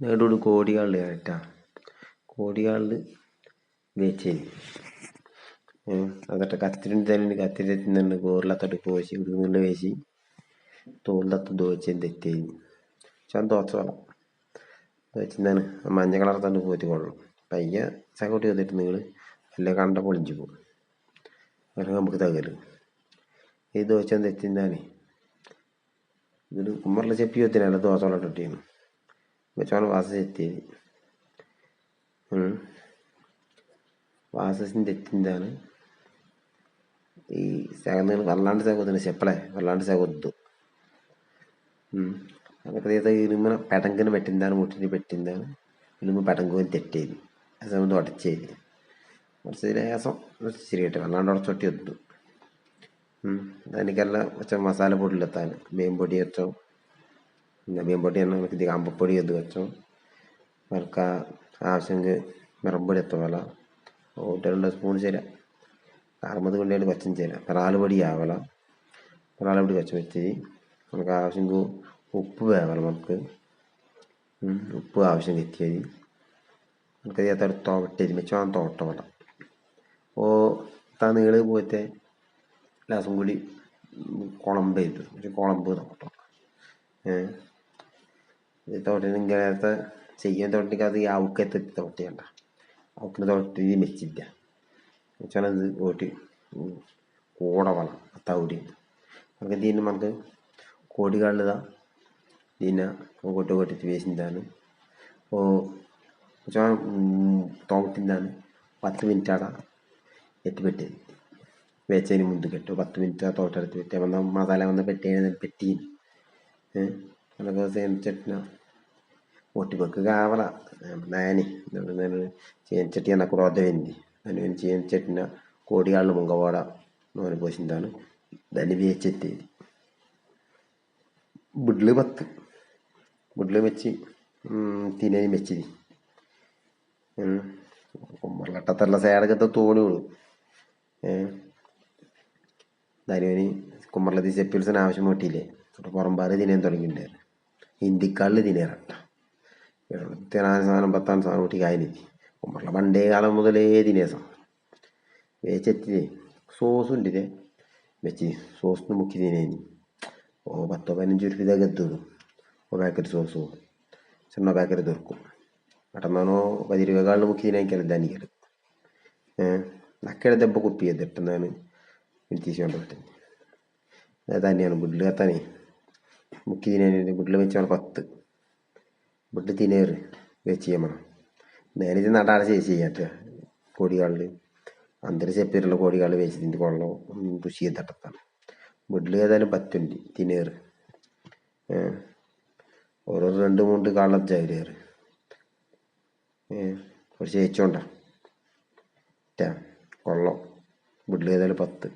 നേടൂട് കോടികളിൽ കയറ്റാ കോടികളിൽ വെച്ചേരി അതട്ട കത്തിരിണ്ട് തന്നെ കത്തിരി തിന്നുണ്ട് ഗോറിലത്തോട്ട് കോശി ഇടുന്നുള്ള വേശി തോളിലത്ത് ദോച്ച തെറ്റേരി ചാൻ ദോച്ച വേണം ദോച്ചെന്താണ് മഞ്ഞ കളർ തന്നെ പോറ്റി കൊള്ളും പയ്യ ചകോട്ടി വന്നിട്ട് നിങ്ങൾ അല്ല കണ്ട പൊളിഞ്ചു പോകും അങ്ങനെ നമുക്ക് തകരും. ഈ ദോശ തെറ്റിന്താണ് ഇതിൽ കുമ്മറിലെ ചെപ്പി വെത്തിനല്ല ദോശ ഇട്ടിട്ടീന് mekanı vasıs ettiğini. వాససింది ఎత్తింది అని ఈ సగం వల్లాంటి సగొద్దు చెప్పలే వల్లాంటి సగొద్దు అక్కడైతే ఇనుమున పెటంకని పెట్టిందాను ముట్టిని పెట్టిందాను ఇనుము పెటంకొని తెట్టేది అసలు తొట్టచ్చేది వడసేసం సిరిగట్టే వల్లాంటి వడ చొట్టి వద్దు దానికల్లా వచ్చాం మసాలా పొడులు వస్తాను మేం పొడి వచ్చాం മീൻ പൊടി തന്നെ നമുക്ക് ഇത് കമ്പപ്പൊടി ഇത് വെച്ചോ. നമുക്ക് ആവശ്യമെങ്കിൽ മിറമ്പൊടി എത്ത പോലെ ഒരു രണ്ട് സ്പൂൺ ചേര. അറുപത് കൊണ്ടേണ്ട് വെച്ചും ചേര. പെറാൽ പൊടി ആവല പെറാൽ പൊടി വെച്ച് വെച്ച് നമുക്ക് ആവശ്യമെങ്കിൽ ഉപ്പ് വേവല നമുക്ക്. ഉപ്പ് ആവശ്യം എത്തിയത് നമുക്ക് ഇതിനകത്ത് തോട്ടരി വെച്ചോ തോട്ട പോലെ ഓ താ നീൾ പോയിട്ട് ലാസം കൂടി കുളമ്പ് ചെയ്തു. കുളമ്പ് തോട്ടം. ഏഹ് തോട്ടിന് ഇങ്ങനത്തെ ചെയ്യാൻ തോട്ടിക്ക് അത് അവക്കത്തെ തോട്ടിയണ്ട അവക്കിന് തോട്ടി മെച്ചില്ല. വെച്ചാൽ അത് ഓട്ടി കൂട വളം തൗടി നമുക്ക് ഇതിന് നമുക്ക് കോടി കോടികളിലിതാ ഇതിനെ കൊട്ടി കൊട്ടിട്ട് വേസിന്താണ് ഓ വെച്ചാൽ തോട്ടിന്താണ് പത്ത് മിനിറ്റ് ആടാ എത്തിപ്പെട്ടി വേച്ചതിന് മുന്ത് കെട്ടു. പത്ത് മിനിറ്റ് തോട്ടെടുത്ത് പെട്ടി. വന്ന മസാല വന്ന പെട്ടി പെട്ടി അതൊക്കെ ചേനച്ചട്ടിന ഒട്ടിപ്പൊക്ക് കാവല നാനി ചേനച്ചട്ടി എന്ന ക്രോധ വെന്തി അതിന് ചേനച്ചട്ടിന കോടികളിൽ മുങ്കവാട നോന് പോശിന്താണ് దాన్ని వేచెత్తేది బుడ్లు బత్తు బుడ్లు మెచ్చి తినేది మెచ్చిది കുമ്മറിലട്ടത്തല്ല സൈഡൊക്കെ തോണിയുള്ളൂ ധനുവിന് കുമ്മറിലത്തി സെപ്പിൾസിന് ആവശ്യം പറ്റിയില്ലേ അവിടെ പുറമ്പാറ് തിനാൻ തുടങ്ങിയിട്ടുണ്ടായിരുന്നു ഹിന്ദിക്കാളിൽ തിനേറട്ട തിനാൻ സാധനം പത്താം സാധനം കൂട്ടി കായനെത്തി കുമ്മറിലെ പണ്ടേ കാലം മുതലേ തിനേ സാധനം വേച്ചെത്തില്ലേ സോസും ഇതേ വെച്ച് സോസിന് മുക്കി തിനേനി ഓ പത്തോ പതിനഞ്ച് രൂപ എത്തുള്ളൂ ഓ പാക്കറ്റ് സോസോ. ചെണ്ണ പാക്കറ്റ് തീർക്കും. പെട്ടെന്നാണോ പതി രൂപകളിൽ മുക്കി തിനാക്കിയാൽ ധനിക്കൽ ഏഹ് നക്കയുടെ ദെബ്ബ കുപ്പി ചെയ്തിട്ടെന്നാണ് എനിക്ക് കൊണ്ട് പറ്റുന്നത് അത് തന്നെയാണ് വീട്ടിൽ കത്താനേ മുക്കി തിനാൻ വീട്ടിൽ വെച്ചാൽ പത്ത്. വീട്ടിൽ തിനേറ് വെച്ച് ചെയ്യണം നേരെ നടാടെ ചേച്ചി ചെയ്യാത്ത കോടികളിൽ അന്തര ചെപ്പിലുള്ള കോടികളിൽ വെച്ചിട്ടുണ്ട് കൊള്ളോ കൃഷി തട്ടത്താണ് വീട്ടിൽ ഏതായാലും പറ്റുണ്ട് തിനേറ്. ഓരോ രണ്ട് മൂന്ന് കാളം ചവരേറ് കുറച്ച് ചേച്ചോണ്ടാ കൊള്ളോ. വീട്ടിൽ ഏതായാലും പത്ത്.